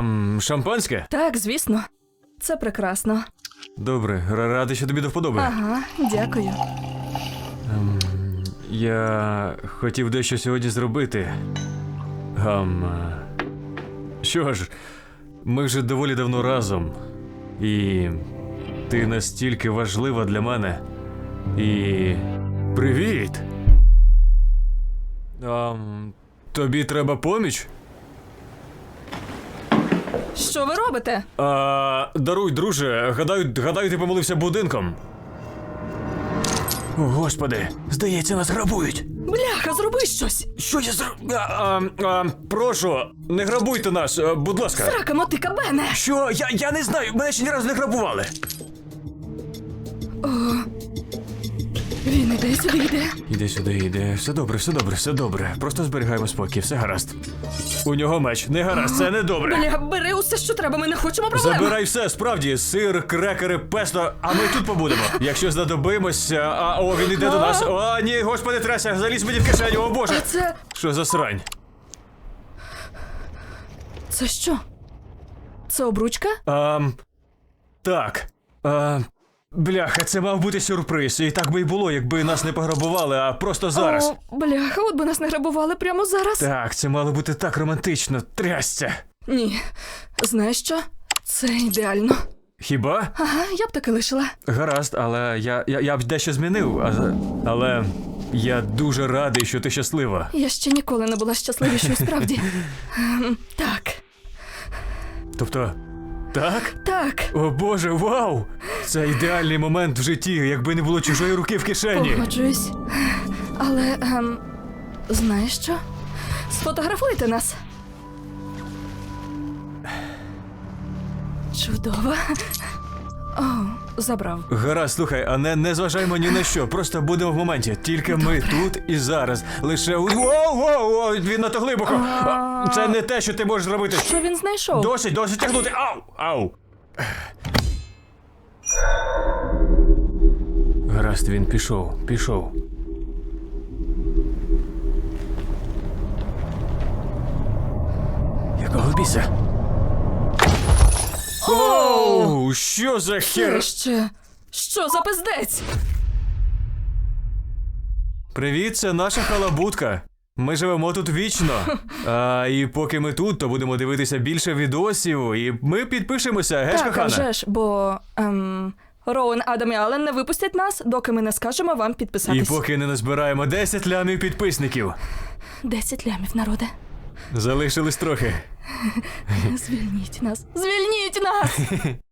Ам, шампанське? Так, звісно. Це прекрасно. Добре, ра- радий, що тобі до вподоби. Ага, дякую. Я хотів дещо сьогодні зробити. Ам. е, Що ж, ми вже доволі давно разом. І ти настільки важлива для мене. І. Привіт! Ам, тобі треба поміч? Що ви робите? А, даруй, друже, гадаю, гадаю, ти помилився будинком. О, господи, здається, нас грабують. Бляха, зроби щось! Що я зр... А, а, а, прошу, не грабуйте нас, а, будь ласка. Рака мотика Бене! Що? Я, я не знаю, мене ще ні разу не грабували. Він іде сюди йде. Іди сюди, іди. Все добре, все добре, все добре. Просто зберігаємо спокій, все гаразд. У нього меч. Не гаразд, це не добре. Бля, бери усе, що треба, ми не хочемо проблем. Забирай все, справді, сир, крекери, песто, а ми тут побудемо. Якщо знадобимося, а о, він іде до нас. О, ні, господи, тряся, залізь мені в кишеню, о боже. А це. Що за срань? Це що? Це обручка? Ам, так. А, бляха, це мав бути сюрприз. І так би й було, якби нас не пограбували, а просто зараз. О, бляха, от би нас не грабували прямо зараз. Так, це мало бути так романтично. Трясця. Ні. Знаєш що? Це ідеально. Хіба? Ага, я б таки лишила. Гаразд, але я, я, я б дещо змінив. А, але я дуже радий, що ти щаслива. Я ще ніколи не була щасливішою справді. Ем, Так, Тобто, так? так, О боже, вау! Це ідеальний момент в житті, якби не було чужої руки в кишені. погоджуюсь. Але, ем, знаєш що? Сфотографуйте нас. Чудово. Забрав. Гаразд, слухай, а не, не зважаймо ні на що, просто будемо в моменті. Тільки ми тут і зараз. Лише у- Воу, воу, воу, він надто глибоко. А, Це не те, що ти можеш зробити. Що він знайшов? Досить, досить тягнути. Ау! Ау! Гаразд, він пішов, пішов. Якого біса? Оу, що за Це хер? ще. Що за пиздець? Привіт, це наша халабутка. Ми живемо тут вічно. А, і поки ми тут, то будемо дивитися більше відосів, і ми підпишемося, геш, так, а кохана? вже ж, бо ем, Роуен, Адам і Аллен не випустять нас, доки ми не скажемо вам І підписатись. поки не назбираємо 10 лямів підписників. Десять лямів, народе. Залишились трохи. Звільніть нас. Звільніть нас!